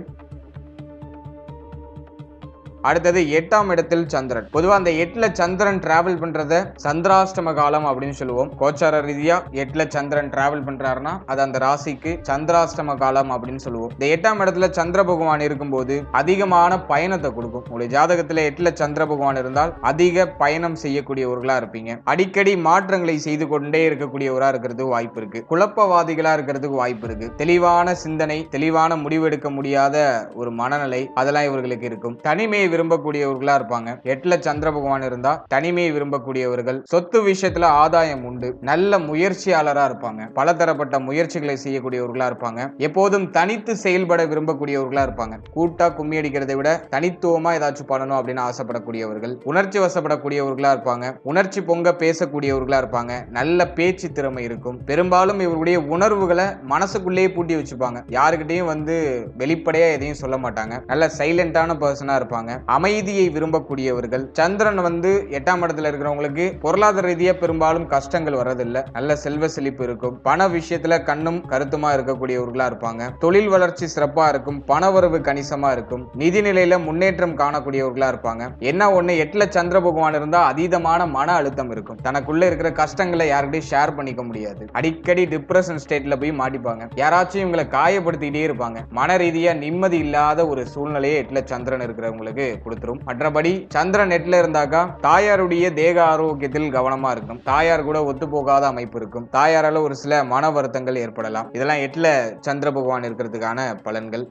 அடுத்தது எட்டாம் இடத்தில் சந்திரன். பொதுவா அந்த எட்டுல சந்திரன் டிராவல் பண்றத சந்திராஷ்டம காலம் அப்படின்னு சொல்லுவோம். கோச்சார ரீதியா எட்டுல சந்திரன் டிராவல் பண்றாருன்னா அது அந்த ராசிக்கு சந்திராஷ்டம காலம் அப்படின்னு சொல்லுவோம். இந்த எட்டாம் இடத்துல சந்திர பகவான் இருக்கும்போது அதிகமான பயணத்தை கொடுக்கும். உங்களுடைய ஜாதகத்துல எட்டுல சந்திர பகவான் இருந்தால் அதிக பயணம் செய்யக்கூடியவர்களா இருப்பீங்க. அடிக்கடி மாற்றங்களை செய்து கொண்டே இருக்கக்கூடியவரா இருக்கிறதுக்கு வாய்ப்பு இருக்கு. குழப்பவாதிகளா இருக்கிறதுக்கு வாய்ப்பு இருக்கு. தெளிவான சிந்தனை தெளிவான முடிவெடுக்க முடியாத ஒரு மனநிலை அதெல்லாம் இவர்களுக்கு இருக்கும். தனிமையை விரும்பக்கூடியவர்களா இருப்பாங்க. எட்டுல சந்திர பகவான் இருந்தா தனிமையை விரும்பக்கூடியவர்கள். சொத்து விஷயத்துல ஆதாயம் உண்டு. நல்ல முயற்சியாளரா இருப்பாங்க. பலதரப்பட்ட முயற்சிகளை செய்யக்கூடியவர்களா இருப்பாங்க. எப்போதும் தனித்து செயல்பட விரும்பக்கூடியவர்களா இருப்பாங்க. கூட்டா கும்மி அடிக்கிறதை விட தனித்துவமா ஏதாச்சும் பண்ணணும் அப்படின்னு ஆசைப்படக்கூடியவர்கள். உணர்ச்சி வசப்படக்கூடியவர்களா இருப்பாங்க. உணர்ச்சி பொங்க பேசக்கூடியவர்களா இருப்பாங்க. நல்ல பேச்சு திறமை இருக்கும். பெரும்பாலும் இவருடைய உணர்வுகளை மனசுக்குள்ளேயே பூட்டி வச்சுப்பாங்க. யாருக்கிட்டையும் வந்து வெளிப்படையா எதையும் சொல்ல மாட்டாங்க. நல்ல சைலண்டான பர்சனா இருப்பாங்க. அமைதியை விரும்பக்கூடியவர்கள். சந்திரன் வந்து எட்டாம் இடத்துல இருக்கிறவங்களுக்கு பொருளாதார ரீதியா பெரும்பாலும் கஷ்டங்கள் வரதில்லை நல்ல செல்வ செழிப்பு இருக்கும். பண விஷயத்துல கண்ணும் கருத்துமா இருக்கக்கூடியவர்களா இருப்பாங்க. தொழில் வளர்ச்சி சிறப்பா இருக்கும். பணவரவு கணிசமா இருக்கும். நிதி நிலையில முன்னேற்றம் காணக்கூடியவர்களா இருப்பாங்க. என்ன ஒண்ணு எட்டுல சந்திர பகவான் இருந்தா அதீதமான மன அழுத்தம் இருக்கும். தனக்குள்ள இருக்கிற கஷ்டங்களை யார்கிட்டயும் ஷேர் பண்ணிக்க முடியாது. அடிக்கடி டிப்ரெஷன் ஸ்டேட்ல போய் மாட்டிப்பாங்க. யாராச்சும் இவங்களை காயப்படுத்திக்கிட்டே இருப்பாங்க. மன ரீதியா நிம்மதி இல்லாத ஒரு சூழ்நிலையே எட்டுல சந்திரன் இருக்கிறவங்களுக்கு கொடுத்துரும். மற்றபடி சந்திரன் நெட்ல இருந்தாக்கா தாயாருடைய தேக ஆரோக்கியத்தில் கவனமா இருக்கும் தாயார் கூட ஒத்து போகாத அமைப்பு இருக்கும். தாயாரால ஒரு சில மன வருத்தங்கள் ஏற்படலாம். இதெல்லாம் எட்டுல சந்திர பகவான் இருக்கிறதுக்கான பலன்கள்.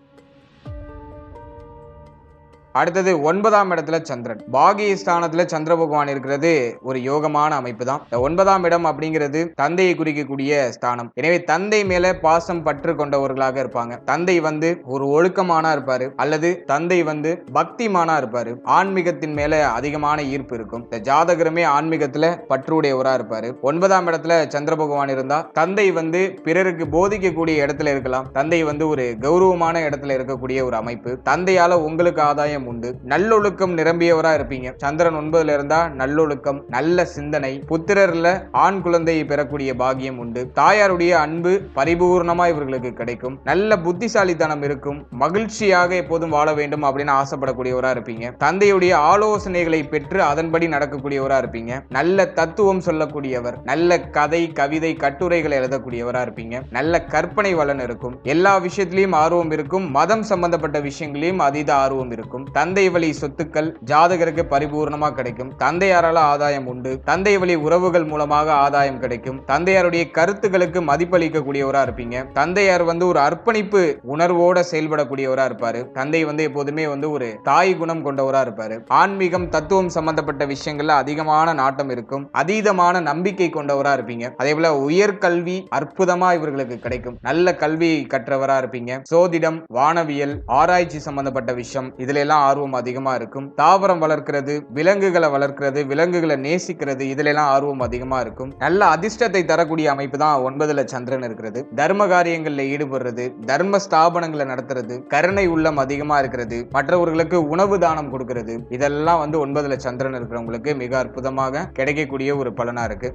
அடுத்தது ஒன்பதாம் இடத்துல சந்திரன். பாகிய ஸ்தானத்துல சந்திர பகவான் இருக்கிறது ஒரு யோகமான அமைப்பு தான் இந்த ஒன்பதாம் இடம் அப்படிங்கிறது தந்தையை குறிக்கக்கூடிய ஸ்தானம். எனவே தந்தை மேல பாசம் பற்று கொண்டவர்களாக இருப்பாங்க. தந்தை வந்து ஒரு ஒழுக்கமானா இருப்பாரு. அல்லது தந்தை வந்து பக்திமானா இருப்பாரு. ஆன்மீகத்தின் மேல அதிகமான ஈர்ப்பு இருக்கும். இந்த ஜாதகருமே ஆன்மீகத்துல பற்றுடையவரா இருப்பாரு. ஒன்பதாம் இடத்துல சந்திர பகவான் இருந்தா தந்தை வந்து பிறருக்கு போதிக்கக்கூடிய இடத்துல இருக்கலாம். தந்தை வந்து ஒரு கௌரவமான இடத்துல இருக்கக்கூடிய ஒரு அமைப்பு. தந்தையால உங்களுக்கு ஆதாயம் உண்டு. நல்லொழுக்கம் நிரம்பியவரா இருப்பீங்க. சந்திரன் ஒன்பதுல இருந்தா நல்லொழுக்கம் நல்ல சிந்தனை புத்திரர்ல ஆண் குழந்தையை பெறக்கூடிய பாகியம் உண்டு. தாயாருடைய அன்பு பரிபூர்ணமா இவர்களுக்கு கிடைக்கும். நல்ல புத்திசாலித்தனம் இருக்கும். மகிழ்ச்சியாக எப்போதும் வாழ வேண்டும் அப்படின்னு ஆசைப்படக்கூடியவரா இருப்பீங்க. தந்தையுடைய ஆலோசனைகளை பெற்று அதன்படி நடக்கக்கூடியவரா இருப்பீங்க. நல்ல தத்துவம் சொல்லக்கூடியவர் நல்ல கதை கவிதை கட்டுரைகளை எழுதக்கூடியவரா இருப்பீங்க. நல்ல கற்பனை வளன் இருக்கும். எல்லா விஷயத்திலையும் ஆர்வம் இருக்கும். மதம் சம்பந்தப்பட்ட விஷயங்களையும் அதீத ஆர்வம் இருக்கும். தந்தை வழி சொத்துக்கள் ஜாதகருக்கு பரிபூர்ணமாக கிடைக்கும். தந்தையாரால் ஆதாயம் உண்டு. தந்தை வழி உறவுகள் மூலமாக ஆதாயம் கிடைக்கும். தந்தையாருடைய கருத்துக்களுக்கு மதிப்பளிக்கக்கூடியவரா இருப்பீங்க. தந்தையார் வந்து ஒரு அர்ப்பணிப்பு உணர்வோட செயல்படக்கூடியவரா இருப்பாரு. தந்தை வந்து எப்போதுமே வந்து ஒரு தாய் குணம் கொண்டவரா இருப்பாரு. ஆன்மீகம் தத்துவம் சம்பந்தப்பட்ட விஷயங்கள்ல அதிகமான நாட்டம் இருக்கும். அதீதமான நம்பிக்கை கொண்டவரா இருப்பீங்க. அதே போல உயர்கல்வி அற்புதமா இவர்களுக்கு கிடைக்கும். நல்ல கல்வி கற்றவரா இருப்பீங்க. சோதிடம் வானவியல் ஆராய்ச்சி சம்பந்தப்பட்ட விஷயம் இதுல எல்லாம் ஆர்வம் அதிகமா இருக்கும். தாவரம் வளர்க்கிறது விலங்குகளை வளர்க்கிறது விலங்குகளை நேசிக்கிறது இதுல எல்லாம் ஆர்வம் அதிகமாக இருக்கும். நல்ல அதிர்ஷ்டத்தை தரக்கூடிய அமைப்பு தான் ஒன்பதுல சந்திரன் இருக்கிறது. தர்ம காரியங்களில் ஈடுபடுறது தர்ம ஸ்தாபனங்களை நடத்துறது கருணை உள்ளம் அதிகமாக இருக்கிறது மற்றவர்களுக்கு உணவு தானம் கொடுக்கிறது. இதெல்லாம் வந்து ஒன்பதுல சந்திரன் இருக்கிறவங்களுக்கு மிக அற்புதமாக கிடைக்கக்கூடிய ஒரு பலனா இருக்கு.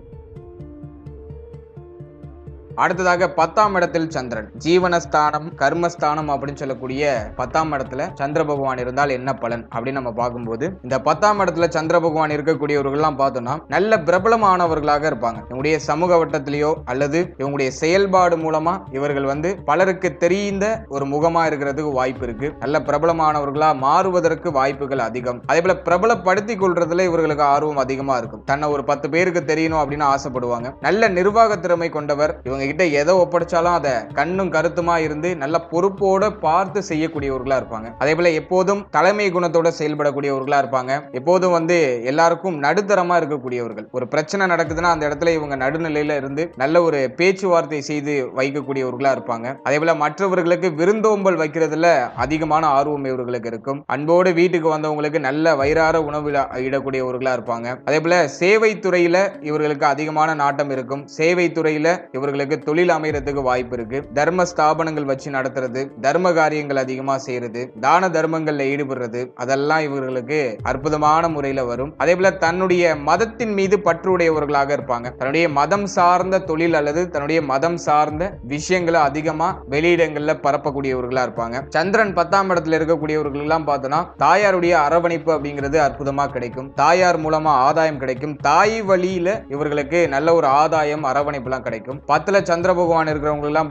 அடுத்ததாக பத்தாம் இடத்தில் சந்திரன். ஜீவனஸ்தானம் கர்மஸ்தானம் அப்படின்னு சொல்லக்கூடிய பத்தாம் இடத்துல சந்திர பகவான் இருந்தால் என்ன பலன் அப்படின்னு நம்ம பார்க்கும்போது இந்த பத்தாம் இடத்துல சந்திர பகவான் இருக்கக்கூடியவர்கள்லாம் பார்த்தோம்னா நல்ல பிரபலமானவர்களாக இருப்பாங்க. இவங்களுடைய சமூக வட்டத்திலேயோ அல்லது இவங்களுடைய செயல்பாடு மூலமா இவர்கள் வந்து பலருக்கு தெரிந்த ஒரு முகமா இருக்கிறதுக்கு வாய்ப்பு இருக்கு. நல்ல பிரபலமானவர்களா மாறுவதற்கு வாய்ப்புகள் அதிகம். அதே போல பிரபலப்படுத்திக் கொள்றதுல இவர்களுக்கு ஆர்வம் அதிகமா இருக்கும். தன்னை ஒரு பத்து பேருக்கு தெரியணும் அப்படின்னு ஆசைப்படுவாங்க. நல்ல நிர்வாக திறமை கொண்டவர் இவங்க கிட்ட எதை ஒப்படைச்சாலும் அதை கண்ணும் கருத்துமா இருந்து நல்ல பொறுப்போட பார்த்து செய்யக்கூடியவர்களா இருப்பாங்க. அதே போல எப்போதும் தலைமை குணத்தோட செயல்படக்கூடியவர்களா இருப்பாங்க. எப்போதும் வந்து எல்லாருக்கும் நடுத்தரமா இருக்கக்கூடியவர்கள். ஒரு பிரச்சனை நடக்குதுன்னா அந்த இடத்துல இவங்க நடுநிலையில இருந்து நல்ல ஒரு பேச்சுவார்த்தை செய்து வைக்கக்கூடியவர்களா இருப்பாங்க. அதே போல மற்றவர்களுக்கு விருந்தோம்பல் வைக்கிறதுல அதிகமான ஆர்வம் இவர்களுக்கு இருக்கும். அன்போடு வீட்டுக்கு வந்தவங்களுக்கு நல்ல வயிறார உணவு இட- இடக்கூடியவர்களா இருப்பாங்க. அதே போல சேவை துறையில இவர்களுக்கு அதிகமான நாட்டம் இருக்கும். சேவை துறையில இவர்களுக்கு தொழில் அமைறதுக்கு வாய்ப்பு இருக்கு. தர்ம ஸ்தாபனங்கள் வச்சு நடத்துறது தர்ம காரியங்கள் அதிகமா செய்யறது தான தர்மங்கள்ல ஈடுபடுறது அதெல்லாம் இவர்களுக்கு அற்புதமான முறையில வரும். அதே போல தன்னுடைய மதத்தின் மீது பற்றுடையவர்களாக இருப்பாங்க. தன்னுடைய மதம் சார்ந்த தொழில் அல்லது தன்னுடைய மதம் சார்ந்த விஷயங்களை அதிகமா வெளியிடங்கள்ல பரப்பக்கூடியவர்களா இருப்பாங்க. சந்திரன் பத்தாம் இடத்துல இருக்கக்கூடியவர்கள் எல்லாம் பார்த்தோம்னா தாயாருடைய அரவணைப்பு அப்படிங்கிறது அற்புதமா கிடைக்கும். தாயார் மூலமா ஆதாயம் கிடைக்கும். தாய் வழியில இவர்களுக்கு நல்ல ஒரு ஆதாயம் அரவணைப்பு எல்லாம் கிடைக்கும். பத்துல சந்திர பகவான் இருக்கிறவங்களுக்கு எல்லாம்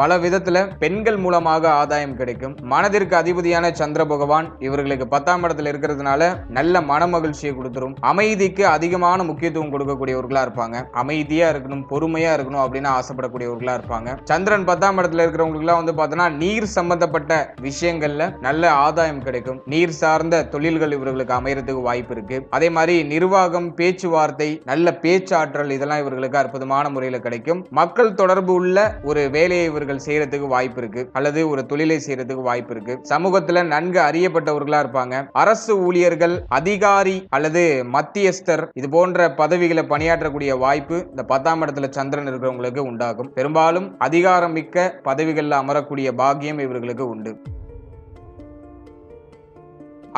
பல விதத்துல பெண்கள் மூலமாக ஆதாயம் கிடைக்கும். மனதிற்கு அதிபதியான சந்திர பகவான் இவர்களுக்கு பத்தாம் இடத்துல இருக்கிறதுனால நல்ல மன மகிழ்ச்சியை கொடுத்துரும். அமைதிக்கு அதிகமான முக்கியத்துவம் கொடுக்கக்கூடியவர்களா இருப்பாங்க. அமைதியா இருக்கணும் பொறுமையா இருக்கணும் அப்படின்னு ஆசைப்படக்கூடியவர்களா இருப்பாங்க. சந்திரன் பத்தாம் இடத்துல இருக்கிறவங்களுக்குலாம் வந்து பார்த்தோன்னா நீர் சம்பந்தப்பட்ட விஷயங்கள்ல நல்ல ஆதாயம் கிடைக்கும். நீர் சார்ந்த தொழில்கள் இவர்களுக்கு அமையறதுக்கு வாய்ப்பு இருக்கு. அதே மாதிரி நிர்வாகம் பேச்சுவார்த்தை நல்ல பேச்சாற்றல் இதெல்லாம் இவர்களுக்கு அற்புதமான முறையில் கிடைக்கும். மக்கள் தொடர்பு உள்ள ஒரு வேலையை இவர்கள் செய்யறதுக்கு வாய்ப்பு இருக்கு. அல்லது ஒரு தொழிலை செய்யறதுக்கு வாய்ப்பு இருக்கு. சமூகத்துல நன்கு அறியப்பட்டவர்களா இருப்பாங்க. அரசு ஊழியர்கள் அதிகாரி அல்லது மத்தியஸ்தர் இது போன்ற பதவிகளை பணியாற்றக்கூடிய வாய்ப்பு இந்த பத்தாம் இடத்துல சந்திரன் இருக்கிறவங்களுக்கு உண்டாகும். பெரும்பாலும் அதிகாரம் மிக்க பதவிகளில் அமரக்கூடிய பாக்கியம் இவர்களுக்கு உண்டு.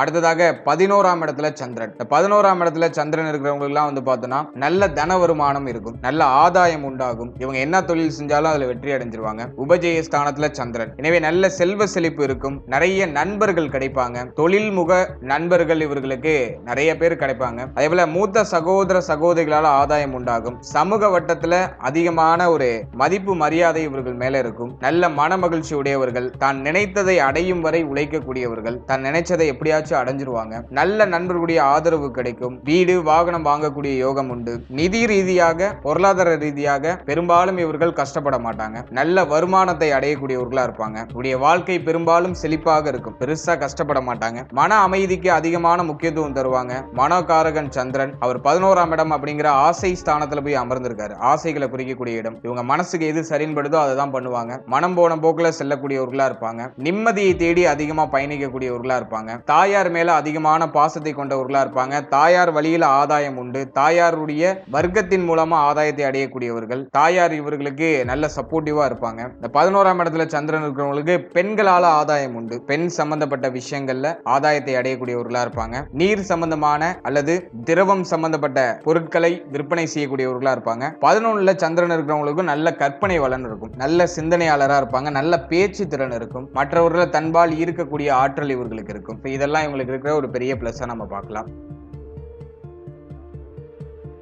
அடுத்ததாக பதினோராம் இடத்துல சந்திரன். இந்த பதினோராம் இடத்துல சந்திரன் இருக்கிறவங்களுக்குலாம் வந்து பார்த்தோன்னா நல்ல தன வருமானம் இருக்கும். நல்ல ஆதாயம் உண்டாகும். இவங்க என்ன தொழில் செஞ்சாலும் அதுல வெற்றி அடைஞ்சிருவாங்க. உபஜய ஸ்தானத்துல சந்திரன். எனவே நல்ல செல்வ செழிப்பு இருக்கும். நிறைய நண்பர்கள் கிடைப்பாங்க. தொழில்முக நண்பர்கள் இவர்களுக்கு நிறைய பேர் கிடைப்பாங்க. அதே போல மூத்த சகோதர சகோதரிகளால் ஆதாயம் உண்டாகும். சமூக வட்டத்துல அதிகமான ஒரு மதிப்பு மரியாதை இவர்கள் மேல இருக்கும். நல்ல மன மகிழ்ச்சி உடையவர்கள். தான் நினைத்ததை அடையும் வரை உழைக்கக்கூடியவர்கள். தான் நினைச்சதை எப்படியாச்சும் அடைஞ்சிருவாங்க. நல்ல நண்பர்களுடைய ஆதரவு கிடைக்கும். வீடு வாகனம் வாங்கக்கூடிய யோகம் உண்டு. நிதி ரீதியாக பொருளாதார ரீதியாக பெரும்பாலும் இவர்கள் கஷ்டப்பட மாட்டாங்க. நல்ல வருமானத்தை அடையக்கூடியவர்களா இருப்பாங்க. உடைய வாழ்க்கை பெரும்பாலும் செழிப்பாக இருக்கும். பெருசா கஷ்டப்பட மாட்டாங்க. மன அமைதிக்கு அதிகமான முக்கியத்துவம் தருவாங்க. மனோகாரகன் சந்திரன் அவர் பதினோராம் இடம் அப்படிங்கிற ஆசை ஸ்தானத்துல போய் அமர்ந்திருக்காரு. ஆசைகளை குறிக்கக்கூடிய இடம். இவங்க மனசுக்கு எது சரின்படுதோ அதை தான் பண்ணுவாங்க. மனம் போன போக்குல செல்லக்கூடியவர்களா இருப்பாங்க. நிம்மதியை தேடி அதிகமா பயணிக்கக்கூடியவர்களா இருப்பாங்க. தாயார் மேல அதிகமான பாசத்தை கொண்டவர்களா இருப்பாங்க. தாயார் வழியில ஆதாயம் உண்டு. தாயாருடைய வர்க்கத்தின் மூலமா ஆதாயத்தை அடையக்கூடியவர்கள். தாயார் இவர்களுக்கு நல்ல சப்போர்ட்டிவா இருப்பாங்க. இந்த பதினோராம் இடத்துல சந்திரன் இருக்கிறவங்களுக்கு பெண்களால ஆதாயம் உண்டு. பெண் சம்பந்தப்பட்ட விஷயங்கள்ல ஆதாயத்தை அடையக்கூடியவர்களா இருப்பாங்க. நீர் சம்பந்தமான அல்லது திரவம் சம்பந்தப்பட்ட பொருட்களை விற்பனை செய்யக்கூடியவர்களா இருப்பாங்க. பதினொன்னுல சந்திரன் இருக்கிறவங்களுக்கும் நல்ல கற்பனை வளன் இருக்கும். நல்ல சிந்தனையாளரா இருப்பாங்க. நல்ல பேச்சு திறன் இருக்கும். மற்றவர்களை தன்பால் ஈர்க்கக்கூடிய ஆற்றல் இவர்களுக்கு இருக்கும். இதெல்லாம் இதெல்லாம் இவங்களுக்கு இருக்கிற ஒரு பெரிய பிளஸ்ஸா நம்ம பார்க்கலாம்.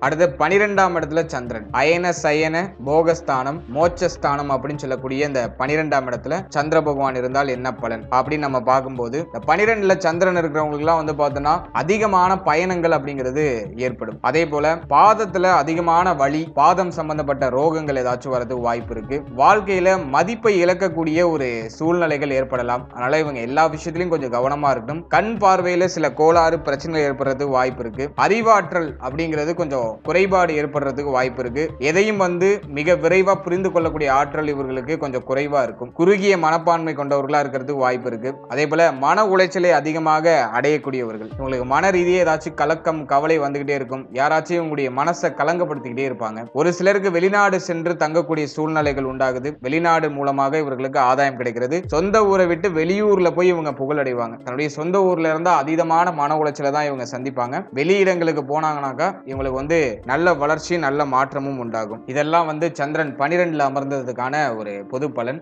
அடுத்து பனிரெண்டாம் இடத்துல சந்திரன். அயன சயன போகஸ்தானம் மோட்சஸ்தானம் அப்படின்னு சொல்லக்கூடிய இந்த பனிரெண்டாம் இடத்துல சந்திர பகவான் இருந்தால் என்ன பலன்? அப்படின்னு நம்ம பார்க்கும்போது இந்த பனிரெண்டுல சந்திரன் இருக்கிறவங்களுக்குலாம் வந்து பார்த்தோம்னா அதிகமான பயணங்கள் அப்படிங்கிறது ஏற்படும். அதே போல பாதத்துல அதிகமான வழி பாதம் சம்பந்தப்பட்ட ரோகங்கள் ஏதாச்சும் வரதுக்கு வாய்ப்பு இருக்கு. வாழ்க்கையில மதிப்பை இழக்கக்கூடிய ஒரு சூழ்நிலைகள் ஏற்படலாம். அதனால இவங்க எல்லா விஷயத்திலையும் கொஞ்சம் கவனமா இருக்கணும். கண் பார்வையில சில கோளாறு பிரச்சனைகள் ஏற்படுறதுக்கு வாய்ப்பு இருக்கு. அறிவாற்றல் அப்படிங்கிறது கொஞ்சம் குறைபாடு ஏற்படுறதுக்கு வாய்ப்பு இருக்கு. எதையும் வந்து மிக விரைவா புரிந்து கொள்ளக்கூடிய ஆற்றல் இவர்களுக்கு கொஞ்சம் குறைவா இருக்கும். குறுகிய மனப்பான்மை கொண்டவர்களா இருக்கிறதுக்கு வாய்ப்பு இருக்கு. அதே போல மன உளைச்சலை அதிகமாக அடையக்கூடியவர்கள். உங்களுக்கு மன ரீதியே ஏதாச்சும் கலக்கம் கவலை வந்துகிட்டே இருக்கும். யாராச்சும் உங்களுடைய மனசை கலங்கப்படுத்திக்கிட்டே இருப்பாங்க. ஒரு சிலருக்கு வெளிநாடு சென்று தங்கக்கூடிய சூழ்நிலைகள் உண்டாகுது. வெளிநாடு மூலமாக இவர்களுக்கு ஆதாயம் கிடைக்கிறது. சொந்த ஊரை விட்டு வெளியூர்ல போய் இவங்க புகழடைவாங்க. தன்னுடைய சொந்த ஊர்ல இருந்தா அதீதமான மன உளைச்சலை தான் இவங்க சந்திப்பாங்க. வெளியிடங்களுக்கு போனாங்கனாக்கா இவங்களுக்கு வந்து நல்ல வளர்ச்சி நல்ல மாற்றமும் உண்டாகும். இதெல்லாம் வந்து சந்திரன் பனிரெண்டுல அமர்ந்ததுக்கான ஒரு பொது பலன்.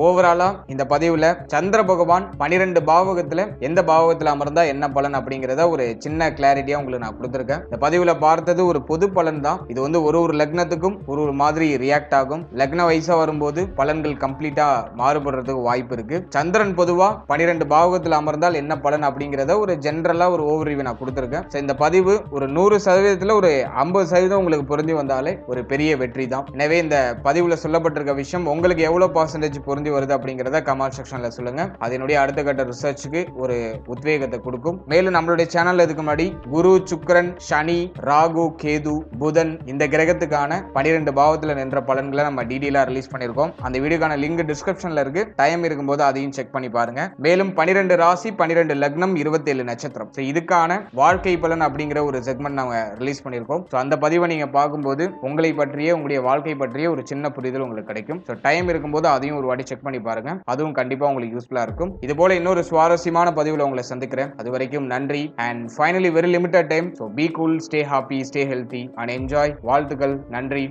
ஓவராலா இந்த பதிவுல சந்திர பகவான் பனிரெண்டு பாவகத்துல எந்த பாவகத்துல அமர்ந்தா என்ன பலன் அப்படிங்கிறத ஒரு சின்ன கிளாரிட்டியா உங்களுக்கு நான் கொடுத்துருக்கேன். இந்த பதிவுல பார்த்தது ஒரு பொது பலன் தான். இது வந்து ஒரு ஒரு லக்னத்துக்கும் ஒரு ஒரு மாதிரி ரியாக்ட் ஆகும். லக்ன வயசா வரும்போது பலன்கள் கம்ப்ளீட்டா மாறுபடுறதுக்கு வாய்ப்பு இருக்கு. சந்திரன் பொதுவா பனிரெண்டு பாவகத்துல அமர்ந்தால் என்ன பலன் அப்படிங்கிறத ஒரு ஜென்ரலா ஒரு ஓவர்வியூ நான் கொடுத்துருக்கேன். இந்த பதிவு ஒரு நூறு சதவீதத்துல ஒரு ஐம்பது சதவீதம் உங்களுக்கு புரிஞ்சு வந்தாலே ஒரு பெரிய வெற்றி தான். எனவே இந்த பதிவுல சொல்லப்பட்டிருக்க விஷயம் உங்களுக்கு எவ்வளவு பர்சன்டேஜ் பொருந்தி வருது அப்படிங்கிறத கமெண்ட் செக்ஷன்ல சொல்லுங்க. அதனுடைய அடுத்த கட்ட ரிசர்ச்சுக்கு ஒரு உத்வேகத்தை கொடுக்கும். மேலும் நம்மளுடைய சேனல்ல இதுக்கு முன்னாடி குரு சுக்கரன் சனி ராகு கேது புதன் இந்த கிரகத்துக்கான பனிரெண்டு பாவத்தில் நின்ற பலன்களை நம்ம டீடெயிலாக ரிலீஸ் பண்ணியிருக்கோம். அந்த வீடியோக்கான லிங்க் டிஸ்கிரிப்ஷனில் இருக்கு. டைம் இருக்கும்போது அதையும் செக் பண்ணி பாருங்க. மேலும் பனிரெண்டு ராசி பனிரெண்டு லக்னம் இருபத்தேழு நட்சத்திரம். ஸோ இதுக்கான வாழ்க்கை பலன் அப்படிங்கிற ஒரு செக்மெண்ட் நாங்கள் ரிலீஸ் பண்ணியிருக்கோம். ஸோ அந்த பதிவை நீங்கள் பார்க்கும்போது உங்களை பற்றிய உங்களுடைய வாழ்க்கை பற்றிய ஒரு சின்ன புரிதல் உங்களுக்கு கிடைக்கும். ஸோ டைம் இருக்கும்போது அதையும் ஒரு வாட்டி செக் பண்ணி பாருங்க. அதுவும் கண்டிப்பா உங்களுக்கு யூஸ்ஃபுல்லா இருக்கும். இது போல இன்னொரு சுவாரஸ்யமான பதிவுல உங்களை சந்திக்கிறேன். அது வரைக்கும் நன்றி. And finally very limited time so be cool stay happy stay healthy and enjoy வாழ்த்துக்கள். நன்றி.